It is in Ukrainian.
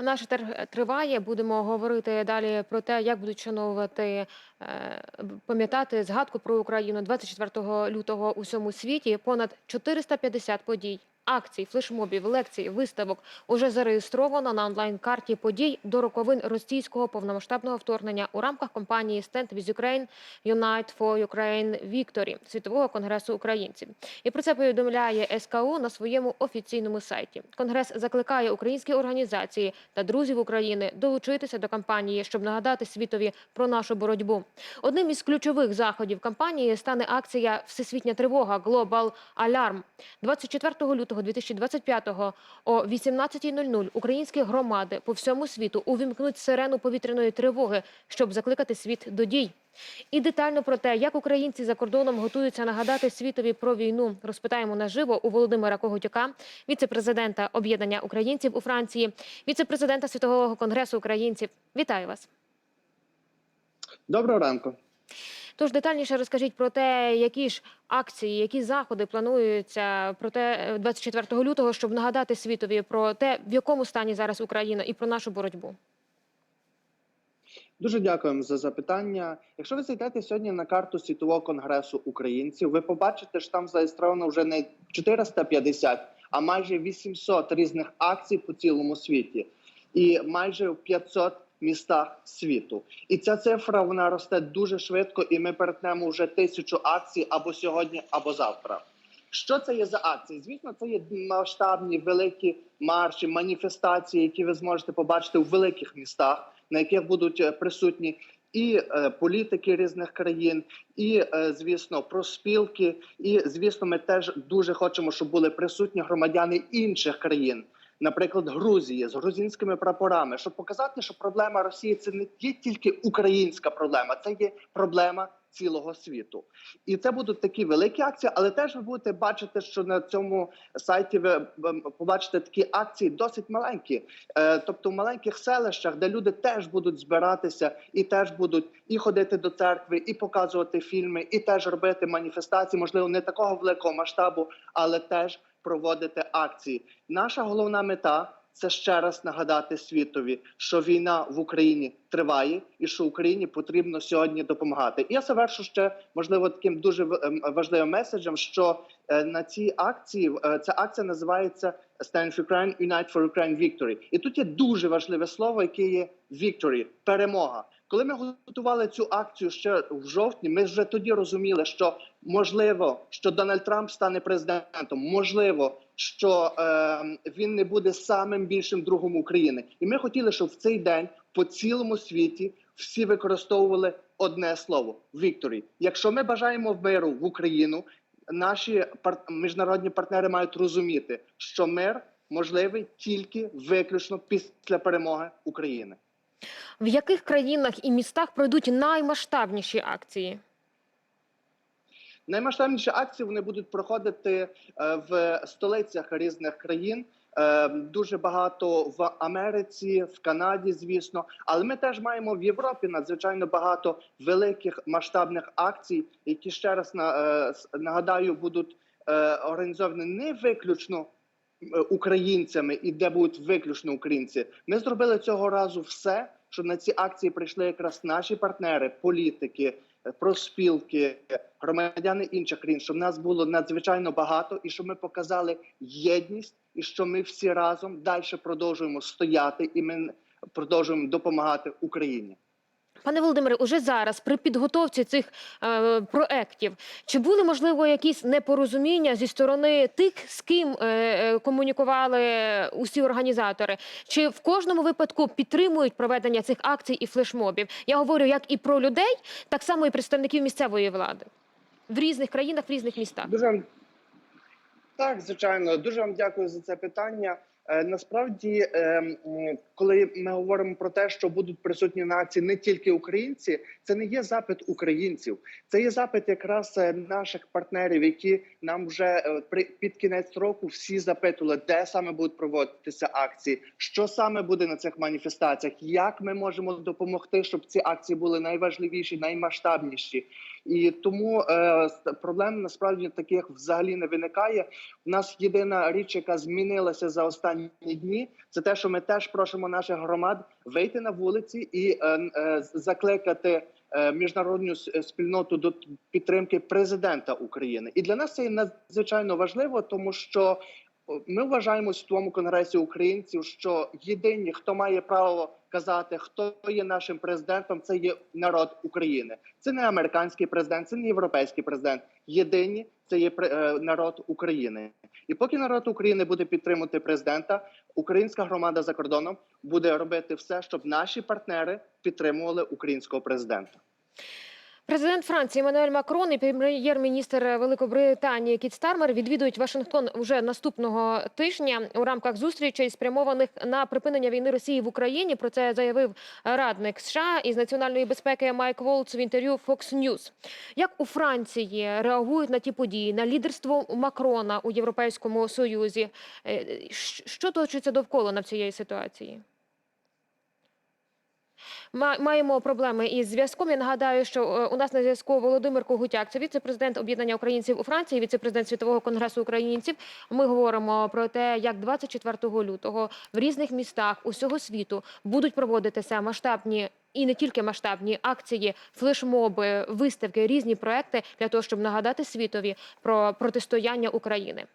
Наш тер триває. Будемо говорити далі про те, як будуть шановувати, е, пам'ятати згадку про Україну 24 лютого у всьому світі. Понад 450 подій, акцій, флешмобів, лекцій, виставок уже зареєстровано на онлайн-карті подій до роковин російського повномасштабного вторгнення у рамках кампанії Stand with Ukraine – Unite for Ukraine Victory світового конгресу українців. І про це повідомляє СКУ на своєму офіційному сайті. Конгрес закликає українські організації та друзів України долучитися до кампанії, щоб нагадати світові про нашу боротьбу. Одним із ключових заходів кампанії стане акція Всесвітня тривога Global Alarm. 24 лютого 2025 о 18.00 українські громади по всьому світу увімкнуть сирену повітряної тривоги, щоб закликати світ до дій. І детально про те, як українці за кордоном готуються нагадати світові про війну, розпитаємо наживо у Володимира Когутюка, віце-президента об'єднання українців у Франції, віце-президента Світового конгресу українців. Вітаю вас. Доброго ранку. Тож детальніше розкажіть про те, які ж акції, які заходи плануються про те е, 24 лютого, щоб нагадати світові про те, в якому стані зараз Україна і про нашу боротьбу. Дуже дякуємо за запитання. Якщо ви зайдете сьогодні на карту світового конгресу українців, ви побачите, що там зареєстровано вже не 450, а майже 800 різних акцій по цілому світі, і майже в 500 містах світу. І ця цифра вона росте дуже швидко, і ми перетнемо вже тисячу акцій або сьогодні, або завтра. Що це є за акції? Звісно, це є масштабні великі марші, маніфестації, які ви зможете побачити у великих містах, на яких будуть е, присутні і е, політики різних країн, і е, звісно, проспілки. І звісно, ми теж дуже хочемо, щоб були присутні громадяни інших країн. Наприклад, Грузії з грузинськими прапорами, щоб показати, що проблема Росії це не є тільки українська проблема, це є проблема цілого світу. І це будуть такі великі акції, але теж ви будете бачити, що на цьому сайті ви побачите такі акції досить маленькі, Е, тобто в маленьких селищах, де люди теж будуть збиратися і теж будуть і ходити до церкви, і показувати фільми, і теж робити маніфестації, можливо, не такого великого масштабу, але теж проводити акції. Наша головна мета. Це ще раз нагадати світові, що війна в Україні триває, і що Україні потрібно сьогодні допомагати. І я завершу ще можливо таким дуже ем, важливим меседжем, що е, на цій акції е, ця акція називається Stand with Ukraine, Unite for Ukraine Victory. І тут є дуже важливе слово, яке є victory, перемога. Коли ми готували цю акцію ще в жовтні, ми вже тоді розуміли, що можливо, що Дональд Трамп стане президентом, можливо, що е, він не буде самим більшим другом України. І ми хотіли, щоб в цей день по цілому світі всі використовували одне слово victory. Якщо ми бажаємо миру в Україну, наші пар- міжнародні партнери мають розуміти, що мир можливий тільки виключно після перемоги України. В яких країнах і містах пройдуть наймасштабніші акції? Наймасштабніші акції вони будуть проходити е, в столицях різних країн. Е, Дуже багато в Америці, в Канаді, звісно, але ми теж маємо в Європі надзвичайно багато великих масштабних акцій, які ще раз е, нагадаю будуть організовані не виключно українцями і де будуть виключно українці. Ми зробили цього разу все, щоб на ці акції прийшли якраз наші партнери, політики, е, профспілки, громадяни інших країн, щоб нас було надзвичайно багато, і щоб ми показали єдність, і що ми всі разом далі продовжуємо стояти, і ми продовжуємо допомагати Україні. Пане Володимире, уже зараз при підготовці цих е, проєктів, чи були можливо якісь непорозуміння зі сторони тих, з ким е, е, комунікували усі організатори? Чи в кожному випадку підтримують проведення цих акцій і флешмобів? Я говорю як і про людей, так само і представників місцевої влади в різних країнах, в різних містах. Дуже так, звичайно, дуже вам дякую за це питання. Е, Насправді, е, коли ми говоримо про те, що будуть присутні на акції не тільки українці, це не є запит українців, це є запит якраз е, наших партнерів, які нам вже під кінець року всі запитували, де саме будуть проводитися акції, що саме буде на цих маніфестаціях, як ми можемо допомогти, щоб ці акції були найважливіші, наймасштабніші. І тому проблем насправді таких взагалі не виникає. У нас єдина річ, яка змінилася за останні дні, це те, що ми теж просимо наших громад вийти на вулиці і е, е, закликати е, міжнародну спільноту до підтримки президента України. І для нас це надзвичайно важливо, тому що ми вважаємо в тому конгресі українців, що єдині, хто має право казати, хто є нашим президентом, це є народ України. Це не американський президент, це не європейський президент. Єдині це є е, народ України. І поки народ України буде підтримувати президента, українська громада за кордоном буде робити все, щоб наші партнери підтримували українського президента. Президент Франції Еммануель Макрон і прем'єр-міністр Великобританії Кіт Стармер відвідують Вашингтон вже наступного тижня у рамках зустрічей, спрямованих на припинення війни Росії в Україні. Про це заявив радник США із національної безпеки Майк Волц в інтерв'ю Fox News. Як у Франції реагують на ті події, на лідерство Макрона у Європейському Союзі? Е, Що точиться довкола на цієї ситуації? Ма- Маємо проблеми із зв'язком. Я нагадаю, що е, у нас на зв'язку Володимир Когутяк, це віце-президент об'єднання українців у Франції, віце-президент Світового конгресу українців. Ми говоримо про те, як 24 лютого в різних містах усього світу будуть проводитися масштабні. І не тільки масштабні акції, флешмоби, виставки, різні проекти для того, щоб нагадати світові про протистояння України.